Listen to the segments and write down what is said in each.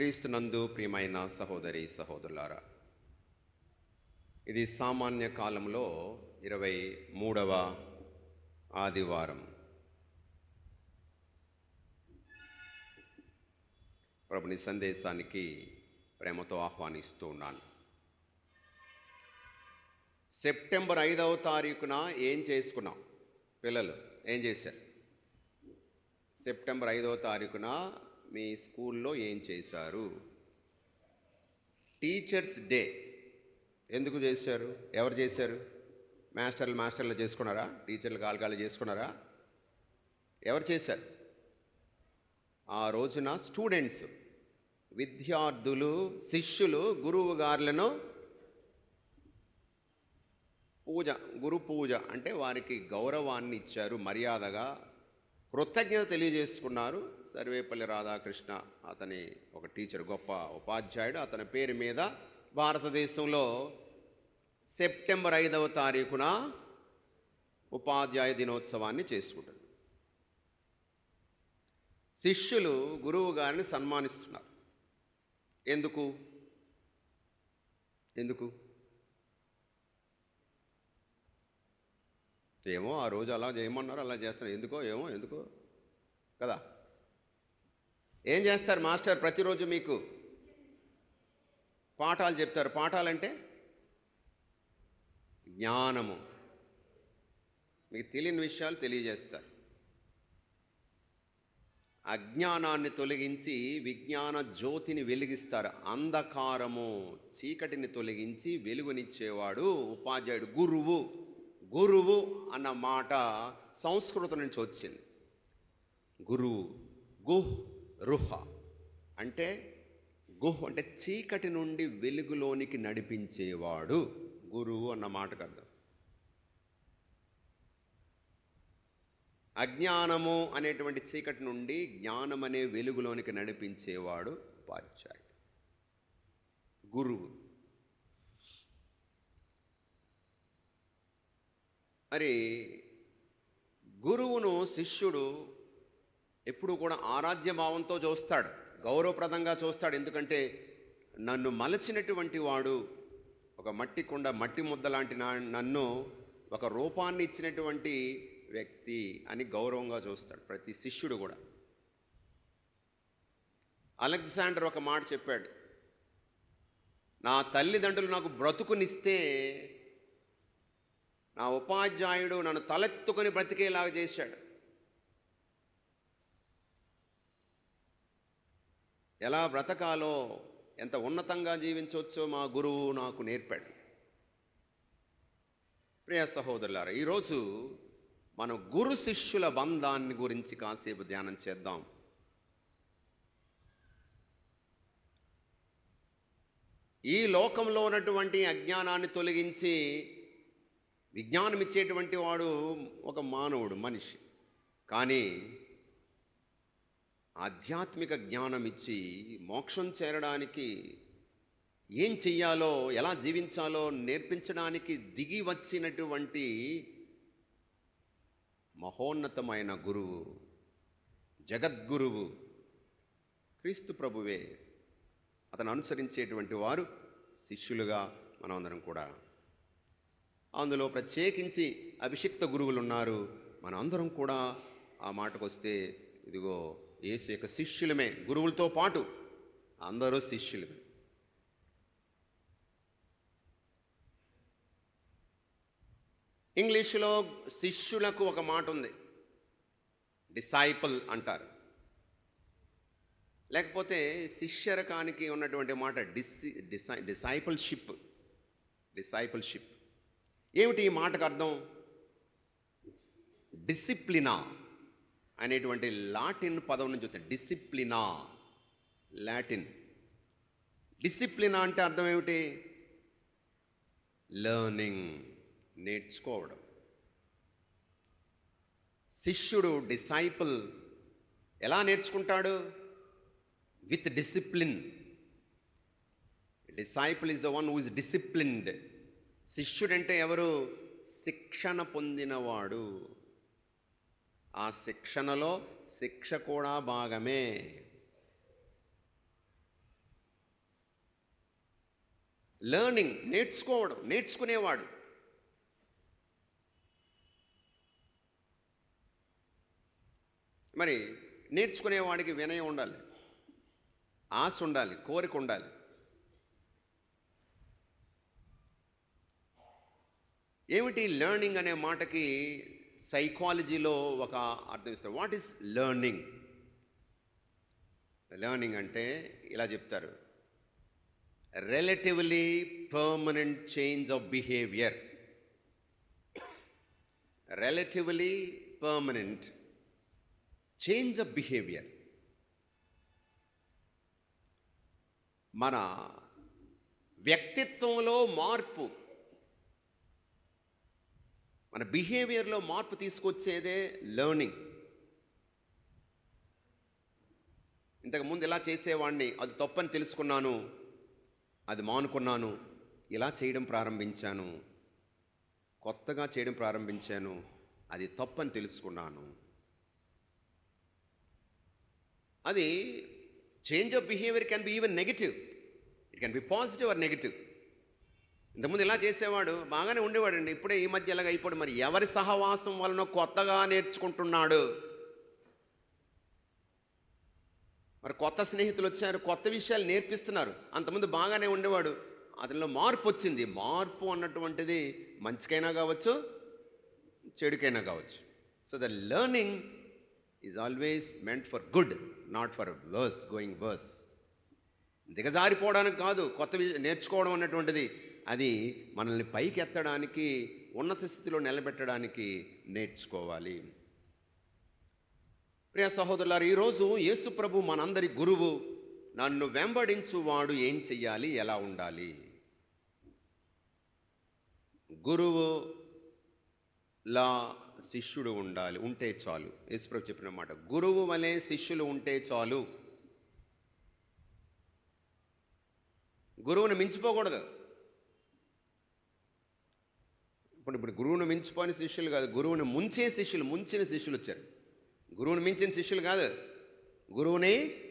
క్రీస్తునందు ప్రియమైన సహోదరి సహోదరులారా ఇది సామాన్య కాలంలో ఇరవై మూడవ ఆదివారం. ప్రభుని సందేశానికి ప్రేమతో ఆహ్వానిస్తూ ఉన్నాను. సెప్టెంబర్ ఐదవ తారీఖున ఏం చేసుకున్నాం? పిల్లలు ఏం చేశారు? సెప్టెంబర్ ఐదవ తారీఖున మీ స్కూల్లో ఏం చేశారు? Teachers day. ఎందుకు చేశారు? ఎవరు చేశారు? మాస్టర్లు మాస్టర్లు చేసుకున్నారా? టీచర్లు కాలుగాలు చేసుకున్నారా? ఎవరు చేశారు? ఆ రోజున స్టూడెంట్స్ విద్యార్థులు శిష్యులు గురువు గారులను పూజ గురు పూజ అంటే వారికి గౌరవాన్ని ఇచ్చారు మర్యాదగా కృతజ్ఞత తెలియజేసుకున్నారు సర్వేపల్లి రాధాకృష్ణ. అతని ఒక టీచర్ గొప్ప ఉపాధ్యాయుడు. అతని పేరు మీద భారతదేశంలో సెప్టెంబర్ ఐదవ తారీఖున ఉపాధ్యాయ దినోత్సవాన్ని చేసుకుంటారు. శిష్యులు గురువు గారిని సన్మానిస్తున్నారు. ఎందుకు? ఎందుకు? ఏమో ఆ రోజు అలా చేయమన్నారు అలా చేస్తున్నారు. ఎందుకో ఏమో ఎందుకో? కదా? ఏం చేస్తారు మాస్టర్ ప్రతిరోజు మీకు? పాఠాలు చెప్తారు. పాఠాలంటే? జ్ఞానము. మీకు తెలియని విషయాలు తెలియజేస్తారు. అజ్ఞానాన్ని తొలగించి విజ్ఞాన జ్యోతిని వెలిగిస్తారు. అంధకారము చీకటిని తొలగించి వెలుగునిచ్చేవాడు ఉపాధ్యాయుడు గురువు. గురువు అన్న మాట సంస్కృతం నుంచి వచ్చింది. గురువు గుహ్ రుహ అంటే గుహ్ అంటే చీకటి నుండి వెలుగులోనికి నడిపించేవాడు గురువు అన్న మాటకు అర్థం. అజ్ఞానము అనేటువంటి చీకటి నుండి జ్ఞానం అనే వెలుగులోనికి నడిపించేవాడు ఉపాధ్యాయుడు. గురువు మరి గురువును శిష్యుడు ఎప్పుడు కూడా ఆరాధ్య భావంతో చూస్తాడు గౌరవప్రదంగా చూస్తాడు. ఎందుకంటే నన్ను మలచినటువంటి వాడు ఒక మట్టి కుండ మట్టి ముద్ద లాంటి నన్ను ఒక రూపాన్ని ఇచ్చినటువంటి వ్యక్తి అని గౌరవంగా చూస్తాడు ప్రతి శిష్యుడు కూడా. అలెగ్జాండర్ ఒక మాట చెప్పాడు నా తల్లిదండ్రులు నాకు బ్రతుకునిస్తే నా ఉపాధ్యాయుడు నన్ను తలెత్తుకొని బ్రతికేలాగా చేశాడు. ఎలా బ్రతకాలో ఎంత ఉన్నతంగా జీవించవచ్చో మా గురువు నాకు నేర్పాడు. ప్రియ సహోదరులారా ఈరోజు మనం గురు శిష్యుల బంధాన్ని గురించి కాసేపు ధ్యానం చేద్దాం. ఈ లోకంలో ఉన్నటువంటి అజ్ఞానాన్ని తొలగించి విజ్ఞానం ఇచ్చేటువంటి వాడు ఒక మానవుడు మనిషి. కానీ ఆధ్యాత్మిక జ్ఞానం ఇచ్చి మోక్షం చేరడానికి ఏం చెయ్యాలో ఎలా జీవించాలో నేర్పించడానికి దిగి వచ్చినటువంటి మహోన్నతమైన గురువు జగద్గురువు క్రీస్తు ప్రభువే. అతను అనుసరించేటువంటి వారు శిష్యులుగా మనమందరం కూడా అందులో ప్రత్యేకించి అభిషిక్త గురువులు ఉన్నారు మన అందరం కూడా ఆ మాటకు వస్తే ఇదిగో ఏసు యొక్క శిష్యులమే గురువులతో పాటు అందరూ శిష్యులమే. ఇంగ్లీషులో శిష్యులకు ఒక మాట ఉంది. డిసైపుల్ అంటారు. లేకపోతే శిష్యరకానికి ఉన్నటువంటి మాట డిసి డిసై డిసైపుల్షిప్. డిసైపుల్షిప్. ఏమిటి ఈ మాటకు అర్థం? డిసిప్లినా అనేటువంటి లాటిన్ పదం నుంచి వస్తుంది డిసిప్లినా. లాటిన్. డిసిప్లినా అంటే అర్థం ఏమిటి? లర్నింగ్ నేర్చుకోవడం. శిష్యుడు డిసైపుల్ ఎలా నేర్చుకుంటాడు? With discipline. Disciple is the one who is disciplined. శిష్యుడంటే ఎవరు? శిక్షణ పొందినవాడు. ఆ శిక్షణలో శిక్ష కూడా భాగమే. లెర్నింగ్ నేర్చుకోవడం నేర్చుకునేవాడు. మరి నేర్చుకునేవాడికి వినయం ఉండాలి. ఆశ ఉండాలి కోరిక ఉండాలి. ఏమిటి లెర్నింగ్ అనే మాటకి సైకాలజీలో ఒక అర్థం ఇస్తారు? వాట్ ఈస్ లెర్నింగ్ లెర్నింగ్ అంటే ఇలా చెప్తారు. Relatively permanent change of behaviour relatively permanent change of behaviour మన వ్యక్తిత్వంలో మార్పు మన బిహేవియర్లో మార్పు తీసుకొచ్చేదే లెర్నింగ్ ఇంతకుముందు ఇలా చేసేవాడిని అది తప్పని తెలుసుకున్నాను. అది మానుకున్నాను. ఇలా చేయడం ప్రారంభించాను. కొత్తగా చేయడం ప్రారంభించాను. అది తప్పని తెలుసుకున్నాను. అది change of behaviour can be even negative it can be positive or negative ఇంతకుముందు ఇలా చేసేవాడు? బాగానే ఉండేవాడండి. ఇప్పుడే ఈ మధ్య ఇలాగ అయిపోడు. మరి ఎవరి సహవాసం వలన కొత్తగా నేర్చుకుంటున్నాడు? మరి కొత్త స్నేహితులు వచ్చారు కొత్త విషయాలు నేర్పిస్తున్నారు. అంతకుముందు బాగానే ఉండేవాడు. అతనిలో మార్పు వచ్చింది. మార్పు అన్నటువంటిది మంచికైనా కావచ్చు చెడుకైనా కావచ్చు. So the learning is always meant for good not for worse going worse దిగజారిపోవడానికి కాదు కొత్త విషయం నేర్చుకోవడం అన్నటువంటిది. అది మనల్ని పైకి ఎత్తడానికి ఉన్నత స్థితిలో నిలబెట్టడానికి నేర్చుకోవాలి. ప్రియ సహోదరులారు ఈరోజు యేసుప్రభు మనందరి గురువు నన్ను వెంబడించువాడు ఏం చెయ్యాలి ఎలా ఉండాలి? గురువు లా శిష్యుడు ఉండాలి ఉంటే చాలు. యేసుప్రభు చెప్పిన మాట గురువు వలె శిష్యులు ఉంటే చాలు. గురువుని మించిపోకూడదు. ఇప్పుడు ఇప్పుడు గురువును మించిపోని శిష్యులు కాదు. గురువుని ముంచే శిష్యులు ముంచిన శిష్యులు వచ్చారు. గురువుని మించిన శిష్యులు కాదు. గురువుని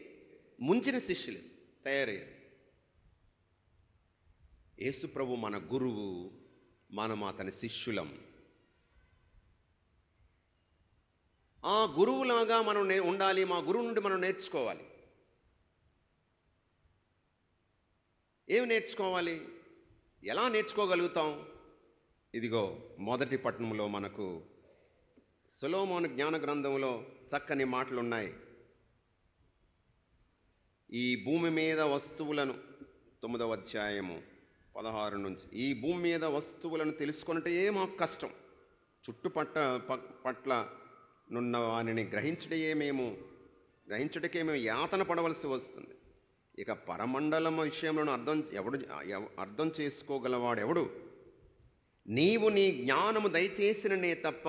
ముంచిన శిష్యులు తయారయ్యారు. యేసు ప్రభు మన గురువు మనం అతని శిష్యులం. ఆ గురువులాగా మనం నే- ఉండాలి మా గురువు నుండి మనం నేర్చుకోవాలి. ఏమి నేర్చుకోవాలి? ఎలా నేర్చుకోగలుగుతాం? ఇదిగో మొదటి పట్టణంలో మనకు సులోమోను జ్ఞాన గ్రంథంలో చక్కని మాటలు ఉన్నాయి ఈ భూమి మీద వస్తువులను తొమ్మిదవ అధ్యాయము పదహారు నుంచి ఈ భూమి మీద వస్తువులను తెలుసుకున్నట్టే మాకు కష్టం. చుట్టుపట్ట ప- పట్ల నున్న వానిని గ్రహించడమే మేము గ్రహించటకే మేము యాతన పడవలసి వస్తుంది. ఇక పరమండలం విషయంలో అర్థం ఎవడు అర్థం చేసుకోగలవాడెవడు? నీవు నీ జ్ఞానము దయచేసిననే తప్ప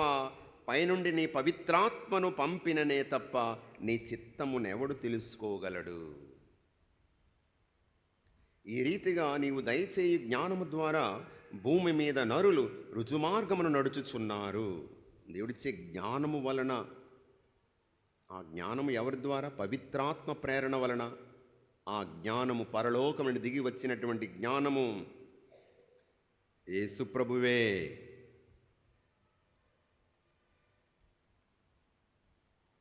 పైనుండి నీ పవిత్రాత్మను పంపిననే తప్ప నీ చిత్తమునెవడు తెలుసుకోగలడు. ఈ రీతిగా నీవు దయచేయి జ్ఞానము ద్వారా భూమి మీద నరులు రుజుమార్గమును నడుచుచున్నారు. దేవుడిచ్చే జ్ఞానము వలన ఆ జ్ఞానము ఎవరి ద్వారా? పవిత్రాత్మ ప్రేరణ వలన. ఆ జ్ఞానము పరలోకం దిగి వచ్చినటువంటి జ్ఞానము యేసుప్రభువే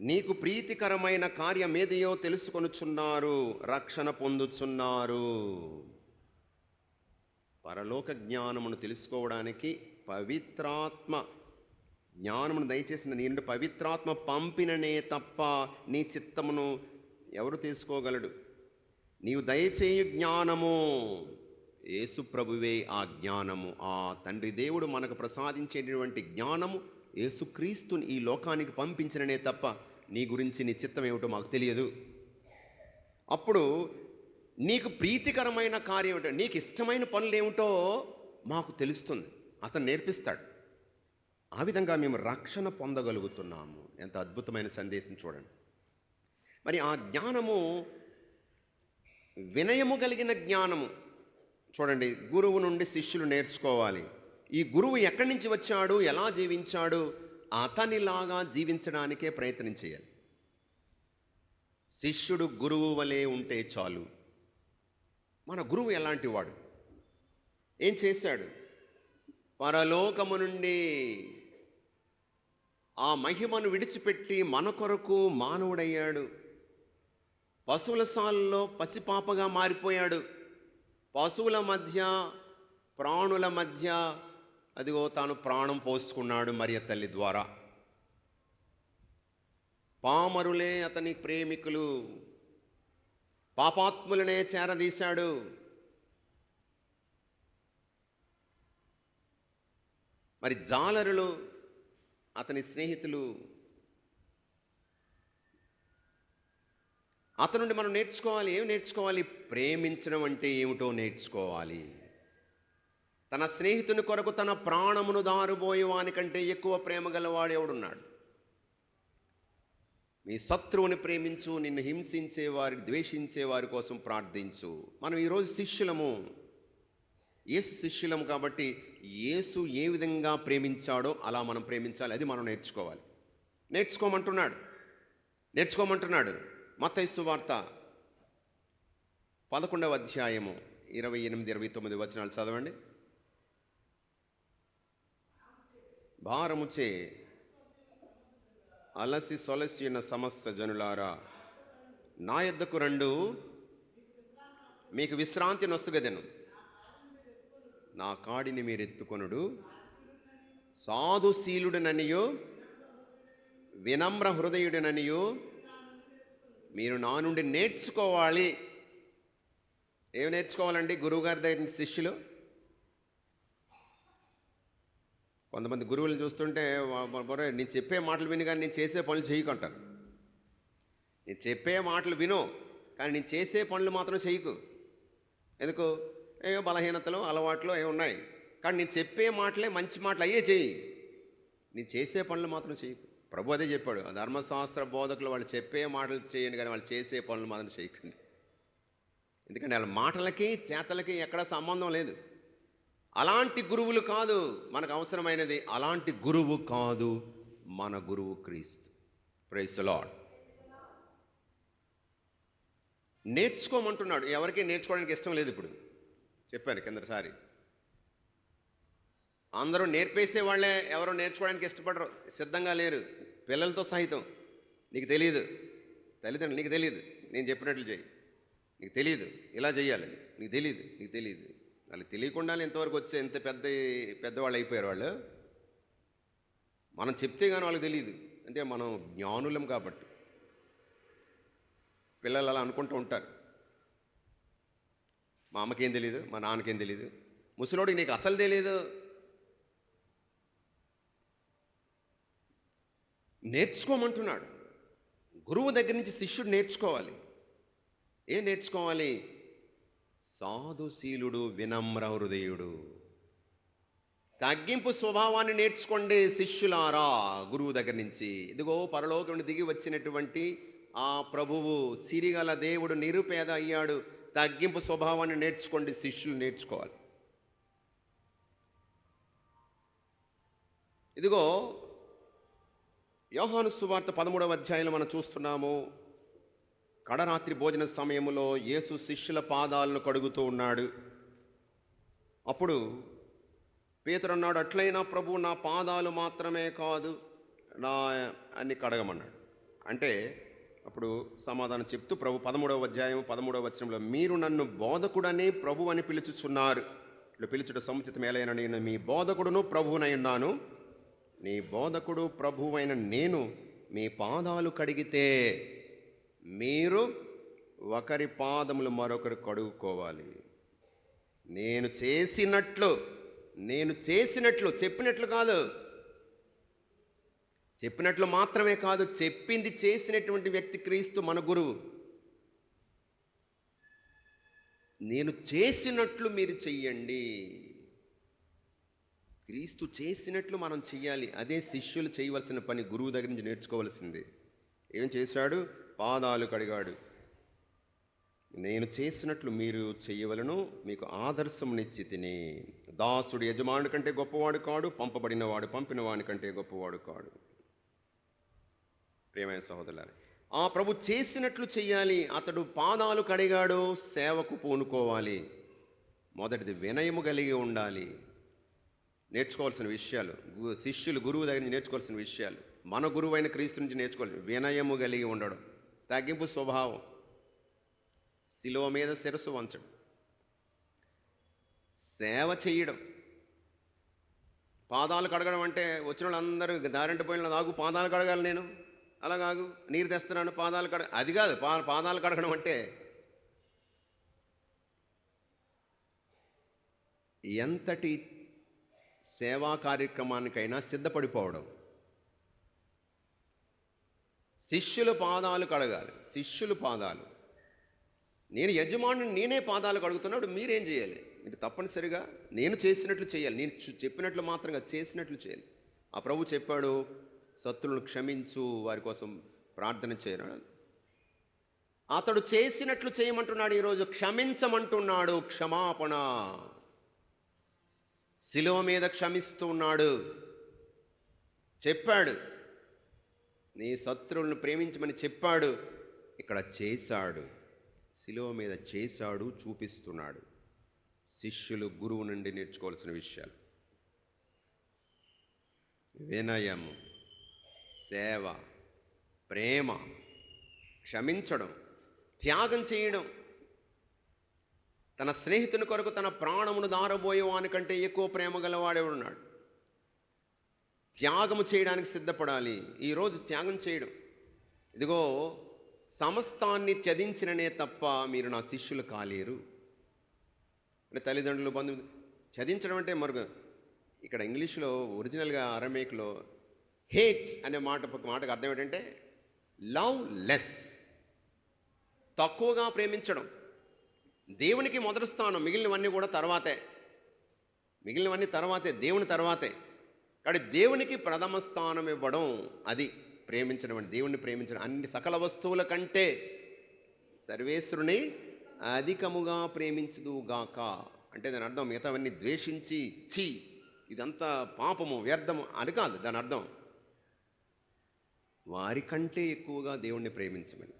నీకు ప్రీతికరమైన కార్యమేదియో తెలుసుకొనుచున్నారు రక్షణ పొందుచున్నారు. పరలోక జ్ఞానమును తెలుసుకోవడానికి పవిత్రాత్మ జ్ఞానమును దయచేసిన నీ నుండి పవిత్రాత్మ పంపిననే తప్ప నీ చిత్తమును ఎవరు తీసుకోగలడు నీవు దయచేయు జ్ఞానము. యేసు ప్రభువే ఆ జ్ఞానము. ఆ తండ్రి దేవుడు మనకు ప్రసాదించేటటువంటి జ్ఞానము యేసుక్రీస్తుని ఈ లోకానికి పంపించిననే తప్ప నీ గురించి నీ చిత్తం ఏమిటో మాకు తెలియదు. అప్పుడు నీకు ప్రీతికరమైన కార్యం ఏమిటో నీకు ఇష్టమైన పనులు ఏమిటో మాకు తెలుస్తుంది. అతను నేర్పిస్తాడు. ఆ విధంగా మేము రక్షణ పొందగలుగుతున్నాము. ఎంత అద్భుతమైన సందేశం చూడండి. మరి ఆ జ్ఞానము వినయము కలిగిన జ్ఞానము చూడండి గురువు నుండి శిష్యులు నేర్చుకోవాలి. ఈ గురువు ఎక్కడి నుంచి వచ్చాడు? ఎలా జీవించాడు? అతనిలాగా జీవించడానికే ప్రయత్నం చేయాలి. శిష్యుడు గురువు వలె ఉంటే చాలు. మన గురువు ఎలాంటి వాడు? ఏం చేశాడు? పరలోకము నుండి ఆ మహిమను విడిచిపెట్టి మన కొరకు మానవుడయ్యాడు. పశువుల సాల్లో పసిపాపగా మారిపోయాడు. పశువుల మధ్య ప్రాణుల మధ్య అదిగో తాను ప్రాణం పోసుకున్నాడు మరియ తల్లి ద్వారా. పామరులే అతని ప్రేమికులు. పాపాత్ములనే చేరదీశాడు. మరి జాలరులు అతని స్నేహితులు అతనుండి నుండి మనం నేర్చుకోవాలి ఏం నేర్చుకోవాలి? ప్రేమించడం అంటే ఏమిటో నేర్చుకోవాలి. తన స్నేహితుని కొరకు తన ప్రాణమును దారుబోయే వానికంటే ఎక్కువ ప్రేమ గలవాడు ఎవడున్నాడు? నీ శత్రువుని ప్రేమించు నిన్ను హింసించే వారి ద్వేషించే వారి కోసం ప్రార్థించు. మనం ఈరోజు శిష్యులము. ఏసు శిష్యులం కాబట్టి యేసు ఏ విధంగా ప్రేమించాడో అలా మనం ప్రేమించాలి. అది మనం నేర్చుకోవాలి. నేర్చుకోమంటున్నాడు. నేర్చుకోమంటున్నాడు. మత్తైసు వార్త పదకొండవ అధ్యాయము ఇరవై ఎనిమిది ఇరవై తొమ్మిది వచనాలు చదవండి. భారముచే అలసి సొలసి ఉన్న సమస్త జనులారా నా యొద్దకు రెండు మీకు విశ్రాంతి నొస్తుగదెను నా కాడిని మీరు ఎత్తుకొనుడు సాధుశీలుడననియో వినమ్ర హృదయుడననియో మీరు నా నుండి నేర్చుకోవాలి. ఏం నేర్చుకోవాలండి గురువుగారి దగ్గర శిష్యులు? కొంతమంది గురువులను చూస్తుంటే వా- నేను చెప్పే మాటలు విని కానీ నేను చేసే పనులు చేయకుంటాను నేను చెప్పే మాటలు విను కానీ నేను చేసే పనులు మాత్రం చేయకు ఎందుకు? ఏవో బలహీనతలు అలవాట్లు ఏ ఉన్నాయి. కానీ నేను చెప్పే మాటలే మంచి మాటలు అయ్యే చేయి నేను చేసే పనులు మాత్రం చేయకు ప్రభు అదే చెప్పాడు ధర్మశాస్త్ర బోధకులు వాళ్ళు చెప్పే మాటలు చేయండి కానీ వాళ్ళు చేసే పనులు మాత్రం చేయకండి. ఎందుకంటే వాళ్ళ మాటలకి చేతలకి ఎక్కడ సంబంధం లేదు. అలాంటి గురువులు కాదు మనకు అవసరమైనది. అలాంటి గురువు కాదు మన గురువు క్రీస్తు. ప్రైస్ లాడ్ నేర్చుకోమంటున్నాడు. ఎవరికి నేర్చుకోవడానికి ఇష్టం లేదు ఇప్పుడు. చెప్పాను కిందసారి అందరూ నేర్పేసే వాళ్ళే ఎవరు నేర్చుకోవడానికి ఇష్టపడరు. సిద్ధంగా లేరు. పిల్లలతో సహితం. నీకు తెలియదు తల్లిదండ్రులు నీకు తెలియదు నేను చెప్పినట్లు చేయి నీకు తెలియదు ఇలా చేయాలి నీకు తెలియదు నీకు తెలియదు వాళ్ళకి తెలియకుండానే ఇంతవరకు వచ్చే ఎంత పెద్ద పెద్దవాళ్ళు అయిపోయారు వాళ్ళు. మనం చెప్తే కానీ వాళ్ళకి తెలియదు అంటే మనం జ్ఞానులం కాబట్టి. పిల్లలు అలా అనుకుంటూ ఉంటారు. మా అమ్మకేం తెలియదు మా నాన్నకేం తెలియదు ముసలోడికి నీకు అసలు తెలియదు నేర్చుకోమంటున్నాడు. గురువు దగ్గర నుంచి శిష్యుడు నేర్చుకోవాలి. ఏం నేర్చుకోవాలి? సాధుశీలుడు వినమ్ర హృదయుడు. తగ్గింపు స్వభావాన్ని నేర్చుకోండి శిష్యులారా గురువు దగ్గర నుంచి. ఇదిగో పరలోకం దిగి వచ్చినటువంటి ఆ ప్రభువు సిరిగల దేవుడు నిరుపేద అయ్యాడు. తగ్గింపు స్వభావాన్ని నేర్చుకోండి శిష్యులు నేర్చుకోవాలి. ఇదిగో యోహాను సువార్త పదమూడవ అధ్యాయంలో మనం చూస్తున్నాము కడరాత్రి భోజన సమయంలో యేసు శిష్యుల పాదాలను కడుగుతూ ఉన్నాడు. అప్పుడు పేతురు అన్నాడు అట్లయినా ప్రభు నా పాదాలు మాత్రమే కాదు నా అన్ని కడగమన్నాడు. అంటే అప్పుడు సమాధానం చెప్తూ ప్రభు పదమూడవ అధ్యాయం పదమూడవ వచనంలో మీరు నన్ను బోధకుడని ప్రభు అని పిలుచుచున్నారు. ఇట్లా పిలుచుట సముచితమేలైన నేను మీ బోధకుడును ప్రభువునై ఉన్నాను నీ బోధకుడు ప్రభువైన నేను మీ పాదాలు కడిగితే మీరు ఒకరి పాదములు మరొకరు కడుగుకోవాలి నేను చేసినట్లు నేను చేసినట్లు చెప్పినట్లు కాదు. చెప్పినట్లు మాత్రమే కాదు చెప్పింది చేసినటువంటి వ్యక్తి క్రీస్తు మన గురువు. నేను చేసినట్లు మీరు చెయ్యండి. క్రీస్తు చేసినట్లు మనం చెయ్యాలి. అదే శిష్యులు చేయవలసిన పని గురువు దగ్గర నుంచి నేర్చుకోవాల్సిందే. ఏం చేశాడు? పాదాలు కడిగాడు. నేను చేసినట్లు మీరు చేయవలను మీకు ఆదర్శం నిచ్చి తిని. దాసుడు యజమానుడి కంటే గొప్పవాడు కాడు పంపబడినవాడు పంపిన వాడి కంటే గొప్పవాడు కాడు. ప్రేమైన సహోదరులారా ఆ ప్రభు చేసినట్లు చెయ్యాలి. అతడు పాదాలు కడిగాడు సేవకు పూనుకోవాలి. మొదటిది వినయము కలిగి ఉండాలి. నేర్చుకోవాల్సిన విషయాలు గు- శిష్యులు గురువు దగ్గర నుంచి నేర్చుకోవాల్సిన విషయాలు మన గురువు అయిన క్రీస్తు నుంచి నేర్చుకోవాలి వినయము కలిగి ఉండడం తగ్గింపు స్వభావం శిలువ మీద శిరస్సు వంచడం సేవ చేయడం. పాదాలు కడగడం అంటే వచ్చిన వాళ్ళందరూ దారింటి పోయిన ఆగు పాదాలు కడగాలి నేను అలా కాగు నీరు తెస్తున్నాను పాదాలు కడ అది కాదు పా పాదాలు కడగడం అంటే ఎంతటి సేవా కార్యక్రమానికైనా సిద్ధపడిపోవడం. శిష్యుల పాదాలు కడగాలి. శిష్యుల పాదాలు. నేను యజమానుని నేనే పాదాలు కడుగుతున్నాడు మీరేం చేయాలి? మీరు తప్పనిసరిగా నేను చేసినట్లు చేయాలి. నేను చెప్పినట్లు మాత్రంగా చేసినట్లు చేయాలి. ఆ ప్రభు చెప్పాడు శత్రులను క్షమించు వారి కోసం ప్రార్థన చేయడం అతడు చేసినట్లు చేయమంటున్నాడు ఈరోజు. క్షమించమంటున్నాడు. క్షమాపణ. శిలువ మీద క్షమిస్తున్నాడు చెప్పాడు. నీ శత్రువులను ప్రేమించమని చెప్పాడు. ఇక్కడ చేశాడు. శిలువ మీద చేశాడు చూపిస్తున్నాడు. శిష్యులు గురువు నుండి నేర్చుకోవాల్సిన విషయాలు. వినయము సేవ ప్రేమ క్షమించడం త్యాగం చేయడం. తన స్నేహితుని కొరకు తన ప్రాణమును దారబోయే వానికంటే ఎక్కువ ప్రేమ గలవాడే ఉన్నాడు. త్యాగము చేయడానికి సిద్ధపడాలి. ఈరోజు త్యాగం చేయడం. ఇదిగో సమస్తాన్ని త్యజించిననే తప్ప మీరు నా శిష్యులు కాలేరు. అంటే తల్లిదండ్రులు బంధువులు చదించడం అంటే మరొక ఇక్కడ ఇంగ్లీష్లో ఒరిజినల్గా అరమేక్లో హేట్ అనే మాట మాటకు అర్థం ఏంటంటే లవ్ లెస్ తక్కువగా ప్రేమించడం. దేవునికి మొదటి స్థానం మిగిలినవన్నీ కూడా తర్వాతే. మిగిలినవన్నీ తర్వాతే దేవుని తర్వాతే. కాబట్టి దేవునికి ప్రథమ స్థానం ఇవ్వడం అది. ప్రేమించడం అంటే దేవుణ్ణి ప్రేమించడం. అన్ని సకల వస్తువుల కంటే సర్వేశ్వరుని అధికముగా ప్రేమించుదుగాక అంటే దాని అర్థం మిగతావన్నీ ద్వేషించి ఛీ ఇదంతా పాపము వ్యర్థము అని కాదు దాని అర్థం. వారికంటే ఎక్కువగా దేవుణ్ణి ప్రేమించమని.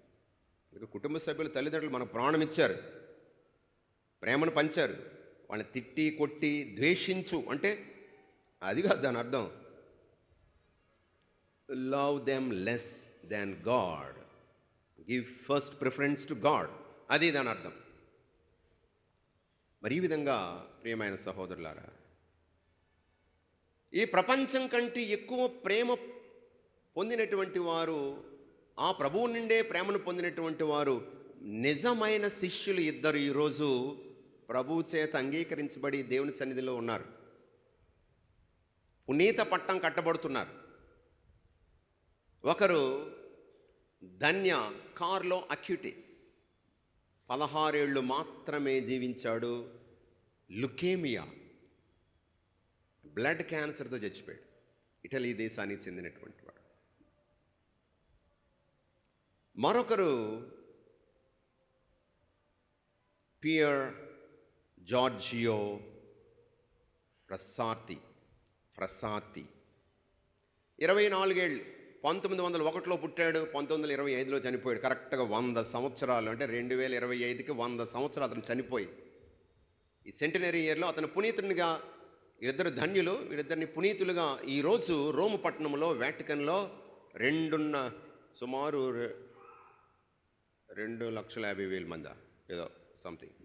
అందుకే కుటుంబ సభ్యులు తల్లిదండ్రులు మన ప్రాణం ఇచ్చారు ప్రేమను పంచారు. వాళ్ళని తిట్టి కొట్టి ద్వేషించు అంటే అది కాదు దాని అర్థం. Love them less than God give first preference to God అది దాని అర్థం. మరి ఈ విధంగా ప్రియమైన సహోదరులారా ఈ ప్రపంచం కంటే ఎక్కువ ప్రేమ పొందినటువంటి వారు ఆ ప్రభువు నుండే ప్రేమను పొందినటువంటి వారు నిజమైన శిష్యులు ఇద్దరు ఈరోజు ప్రభువు చేత అంగీకరించబడి దేవుని సన్నిధిలో ఉన్నారు. పునీత పట్టం కట్టబడుతున్నారు. ఒకరు ధన్య కార్లో అక్యూటిస్. పదహారేళ్ళు మాత్రమే జీవించాడు. లుకేమియా. బ్లడ్ క్యాన్సర్తో చచ్చిపోయాడు. ఇటలీ దేశానికి చెందినటువంటి వాడు. మరొకరు పియర్ జార్జియో ప్రసాతి ప్రసాతి ఇరవై నాలుగేళ్ళు పంతొమ్మిది వందల ఒకటిలో పుట్టాడు పంతొమ్మిది వందల ఇరవై ఐదులో చనిపోయాడు కరెక్ట్గా వంద సంవత్సరాలు అంటే రెండు వేల ఇరవై ఐదుకి వంద సంవత్సరాలు అతను చనిపోయి ఈ సెంటినరీ ఇయర్లో అతను పునీతునిగా ఇద్దరు ధన్యులు వీరిద్దరిని పునీతులుగా ఈరోజు రోము పట్టణంలో వ్యాటికన్లో రెండున్న సుమారు రెండు లక్షల యాభై వేల మంది ఏదో సంథింగ్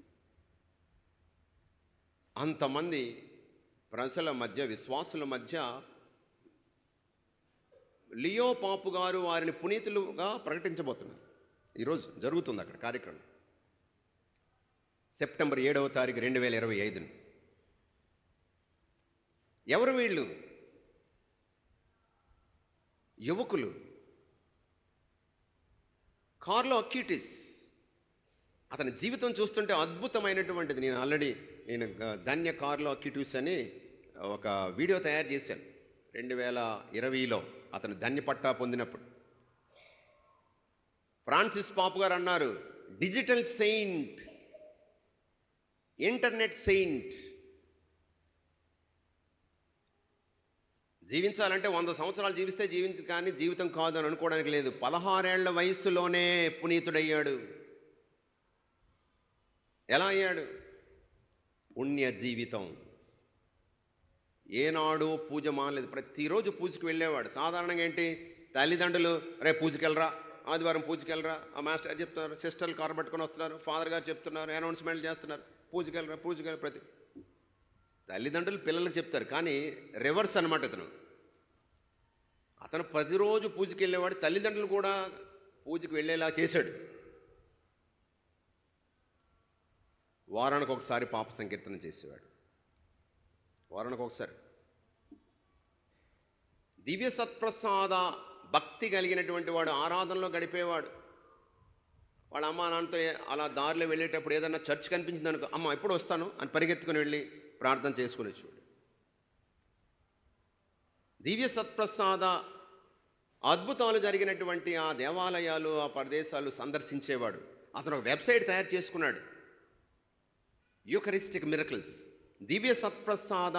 అంతమంది ప్రజల మధ్య విశ్వాసుల మధ్య లియో పాపు గారు వారిని పునీతులుగా ప్రకటించబోతున్నారు. ఈరోజు జరుగుతుంది అక్కడ కార్యక్రమం. సెప్టెంబర్ ఏడవ తారీఖు రెండు వేల ఇరవై ఐదున. ఎవరు వీళ్ళు? యువకులు. కార్లో అక్యూటిస్. అతని జీవితం చూస్తుంటే అద్భుతమైనటువంటిది. నేను ఆల్రెడీ నేను ధన్య కార్లో అక్యూటిస్ అని ఒక వీడియో తయారు చేశాను. రెండు వేల ఇరవైలో అతను ధన్య పట్టా పొందినప్పుడు. ఫ్రాన్సిస్ పాపు గారు అన్నారు డిజిటల్ సెయింట్ ఇంటర్నెట్ సెయింట్. జీవించాలంటే వంద సంవత్సరాలు జీవిస్తే జీవించ కానీ జీవితం కాదు అని అనుకోవడానికి లేదు. పదహారేళ్ళ వయసులోనే పునీతుడయ్యాడు. ఎలా అయ్యాడు? పుణ్య జీవితం ఏనాడు పూజ మానలేదు. ప్రతిరోజు పూజకి వెళ్ళేవాడు. సాధారణంగా ఏంటి? తల్లిదండ్రులు రే పూజకి వెళ్ళరా ఆదివారం పూజకి వెళ్ళరా ఆ మాస్టర్ గారు చెప్తున్నారు. సిస్టర్లు కారు పట్టుకొని వస్తున్నారు. ఫాదర్ గారు చెప్తున్నారు. అనౌన్స్మెంట్ చేస్తున్నారు. పూజకి వెళ్ళరా పూజకి ప్రతి తల్లిదండ్రులు పిల్లలకు చెప్తారు. కానీ రివర్స్ అనమాట అతను అతను ప్రతిరోజు పూజకి వెళ్ళేవాడు తల్లిదండ్రులు కూడా పూజకి వెళ్ళేలా చేశాడు. వారానికి ఒకసారి పాప సంకీర్తన చేసేవాడు. వారానికి ఒకసారి. దివ్య సత్ప్రసాద భక్తి కలిగినటువంటి వాడు ఆరాధనలో గడిపేవాడు. వాళ్ళ అమ్మ నాన్నతో అలా దారిలో వెళ్ళేటప్పుడు ఏదన్నా చర్చ్ కనిపించింది అనుకో అమ్మ ఎప్పుడు వస్తాను? అని పరిగెత్తుకుని వెళ్ళి ప్రార్థన చేసుకుని వచ్చేవాడు. దివ్య సత్ప్రసాద అద్భుతాలు జరిగినటువంటి ఆ దేవాలయాలు ఆ ప్రదేశాలు సందర్శించేవాడు. అతను ఒక వెబ్సైట్ తయారు చేసుకున్నాడు. యూకరిస్టిక్ మిరకల్స్ దివ్య సత్ప్రసాద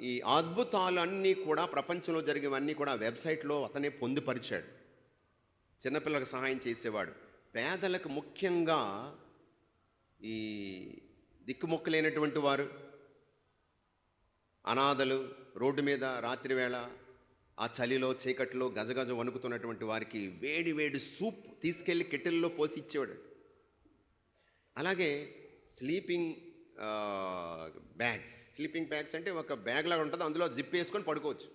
ఈ అద్భుతాలు అన్నీ కూడా ప్రపంచంలో జరిగేవన్నీ కూడా వెబ్సైట్లో అతనే పొందుపరిచాడు. చిన్నపిల్లలకు సహాయం చేసేవాడు. పేదలకు ముఖ్యంగా ఈ దిక్కుమొక్కలేనటువంటి వారు అనాథలు రోడ్డు మీద రాత్రివేళ ఆ చలిలో చీకట్లో గజగజ వణుకుతున్నటువంటి వారికి వేడి వేడి సూప్ తీసుకెళ్ళి కెటిల్లో పోసి ఇచ్చేవాడు. అలాగే స్లీపింగ్ బ్యాగ్స్. స్లీపింగ్ బ్యాగ్స్ అంటే ఒక బ్యాగ్ లాగా ఉంటుంది అందులో జిప్ వేసుకొని పడుకోవచ్చు.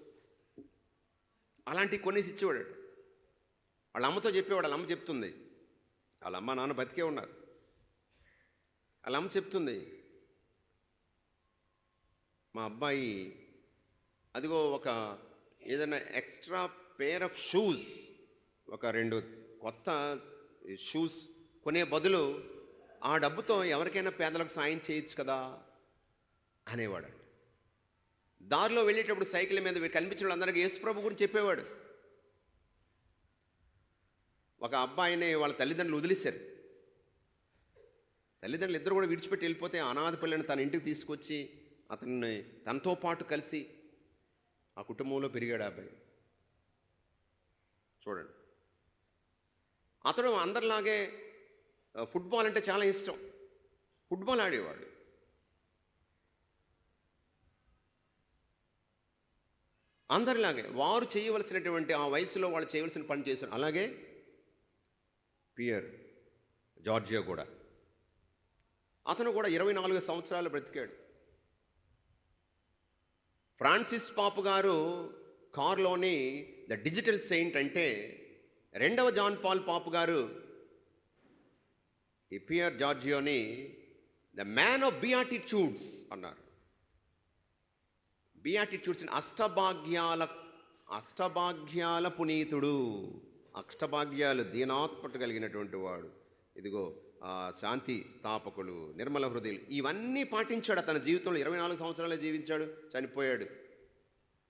అలాంటివి కొనేసి ఇచ్చేవాడు వాళ్ళ అమ్మతో చెప్పేవాడు వాళ్ళ అమ్మ చెప్తుంది. వాళ్ళ అమ్మ నాన్న బతికే ఉన్నారు. వాళ్ళ అమ్మ చెప్తుంది మా అబ్బాయి అదిగో ఒక ఏదైనా ఎక్స్ట్రా పేర్ ఆఫ్ షూస్ ఒక రెండు కొత్త షూస్ కొనే బదులు ఆ డబ్బుతో ఎవరికైనా పేదలకు సాయం చేయొచ్చు కదా? అనేవాడు. దారిలో వెళ్ళేటప్పుడు సైకిల్ మీద కనిపించిన వాళ్ళందరికీ యేసుప్రభు గురించి చెప్పేవాడు. ఒక అబ్బాయిని వాళ్ళ తల్లిదండ్రులు వదిలేశారు. తల్లిదండ్రులు ఇద్దరు కూడా విడిచిపెట్టి వెళ్ళిపోతే అనాథ పిల్లని తన ఇంటికి తీసుకొచ్చి అతన్ని తనతో పాటు కలిసి ఆ కుటుంబంలో పెరిగాడు అబ్బాయి. చూడండి. అతడు అందరిలాగే ఫుట్బాల్ అంటే చాలా ఇష్టం. ఫుట్బాల్ ఆడేవాడు. అందరిలాగే వారు చేయవలసినటువంటి ఆ వయసులో వాళ్ళు చేయవలసిన పని చేశారు. అలాగే పియర్ జార్జియా కూడా. అతను కూడా ఇరవై నాలుగు సంవత్సరాలు బ్రతికాడు. ఫ్రాన్సిస్ పాపు గారు కారులోని ద డిజిటల్ సెయింట్ అంటే రెండవ జాన్ పాల్ పాపు గారు ఈ పియర్ జార్జియోని ద మ్యాన్ ఆఫ్ బియాటిట్యూడ్స్ అన్నారు బియాటిట్యూడ్స్ అష్టభాగ్యాల అష్టభాగ్యాల పునీతుడు. అష్టభాగ్యాలు దీనాత్మట కలిగినటువంటి వాడు. ఇదిగో శాంతి స్థాపకులు నిర్మల హృదయులు ఇవన్నీ పాటించాడు. తన జీవితంలో ఇరవై నాలుగు సంవత్సరాలే జీవించాడు చనిపోయాడు.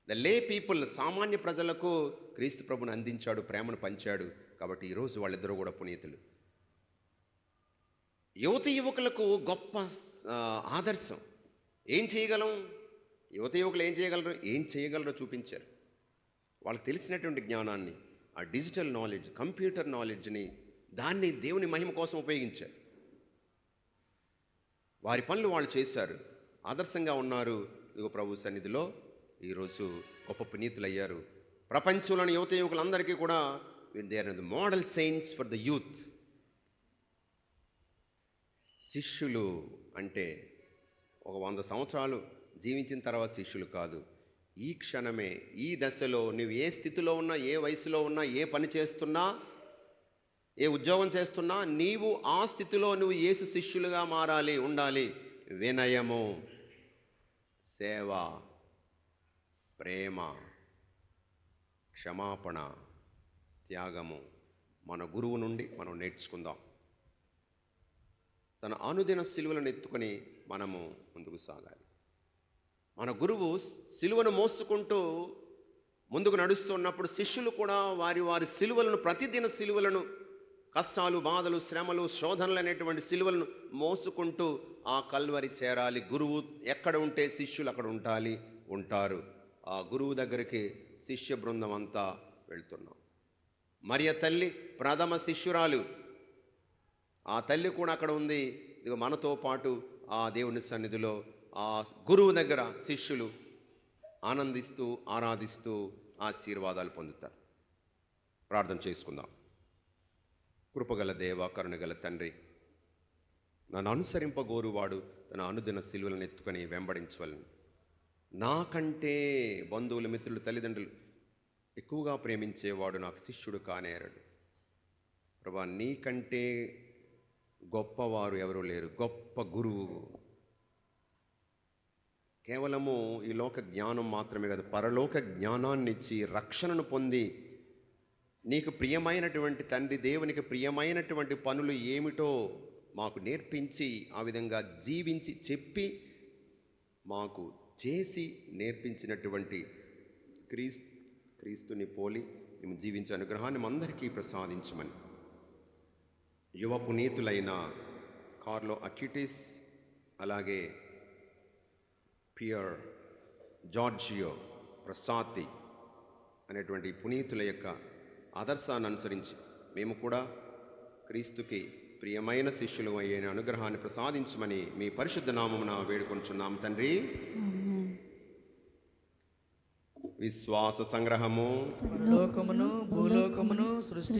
ద లే పీపుల్ సామాన్య ప్రజలకు క్రీస్తు ప్రభుని అందించాడు ప్రేమను పంచాడు. కాబట్టి ఈరోజు వాళ్ళిద్దరూ కూడా పునీతులు. యువతి యువకులకు గొప్ప ఆదర్శం. ఏం చేయగలం? యువత యువకులు ఏం చేయగలరు? ఏం చేయగలరో చూపించారు. వాళ్ళకి తెలిసినటువంటి జ్ఞానాన్ని ఆ డిజిటల్ నాలెడ్జ్ కంప్యూటర్ నాలెడ్జ్ని దాన్ని దేవుని మహిమ కోసం ఉపయోగించారు. వారి పనులు వాళ్ళు చేశారు. ఆదర్శంగా ఉన్నారు. ఇదిగో ప్రభు సన్నిధిలో ఈరోజు గొప్ప పునీతులయ్యారు. ప్రపంచంలోని యువత యువకులందరికీ కూడా they are the model saints for the youth శిష్యులు అంటే ఒక వంద సంవత్సరాలు జీవించిన తర్వాత శిష్యులు కాదు. ఈ క్షణమే ఈ దశలో నువ్వు ఏ స్థితిలో ఉన్నా ఏ వయసులో ఉన్నా ఏ పని చేస్తున్నా ఏ ఉద్యోగం చేస్తున్నా నీవు ఆ స్థితిలో నువ్వు ఏసు శిష్యులుగా మారాలి ఉండాలి. వినయము సేవ ప్రేమ క్షమాపణ త్యాగము మన గురువు నుండి మనం నేర్చుకుందాం. తన అనుదిన సిలువలను ఎత్తుకొని మనము ముందుకు సాగాలి. మన గురువు సిలువను మోసుకుంటూ ముందుకు నడుస్తున్నప్పుడు శిష్యులు కూడా వారి వారి సిలువలను ప్రతిదిన సిలువలను కష్టాలు బాధలు శ్రమలు శోధనలు అనేటువంటి సిలువలను మోసుకుంటూ ఆ కల్వరి చేరాలి. గురువు ఎక్కడ ఉంటే శిష్యులు అక్కడ ఉండాలి ఉంటారు. ఆ గురువు దగ్గరికి శిష్య బృందం అంతా వెళ్తున్నాం. మరియ తల్లి ప్రథమ శిష్యురాలు ఆ తల్లి కూడా అక్కడ ఉంది. ఇదిగో మనతో పాటు ఆ దేవుని సన్నిధిలో ఆ గురువు దగ్గర శిష్యులు ఆనందిస్తూ ఆరాధిస్తూ ఆశీర్వాదాలు పొందుతారు. ప్రార్థన చేసుకుందాం. కృపగల దేవ కరుణగల తండ్రి నన్ను అనుసరింపగోరువాడు తన అనుదిన శిలువలను ఎత్తుకొని వెంబడించవలను. నాకంటే బంధువులు మిత్రులు తల్లిదండ్రులు ఎక్కువగా ప్రేమించేవాడు నాకు శిష్యుడు కానేరడు. ప్రభా నీకంటే గొప్పవారు ఎవరూ లేరు. గొప్ప గురువు. కేవలము ఈ లోక జ్ఞానం మాత్రమే కాదు పరలోక జ్ఞానాన్ని ఇచ్చి రక్షణను పొంది నీకు ప్రియమైనటువంటి తండ్రి దేవునికి ప్రియమైనటువంటి పనులు ఏమిటో మాకు నేర్పించి ఆ విధంగా జీవించి చెప్పి మాకు చేసి నేర్పించినటువంటి క్రీస్తు క్రీస్తుని పోలి మేము జీవించే అనుగ్రహాన్ని అందరికీ ప్రసాదించమని యువ పునీతులైన కార్లో అక్యూటిస్ అలాగే పియర్ జార్జియో ప్రసాతి అనేటువంటి పునీతుల యొక్క ఆదర్శాన్ని అనుసరించి మేము కూడా క్రీస్తుకి ప్రియమైన శిష్యులు అయ్యే అనుగ్రహాన్ని ప్రసాదించమని మీ పరిశుద్ధ నామమున వేడుకొంచున్నాం తండ్రి. విశ్వాస సంగ్రహము. లోకమును భూలోకమును సృష్టి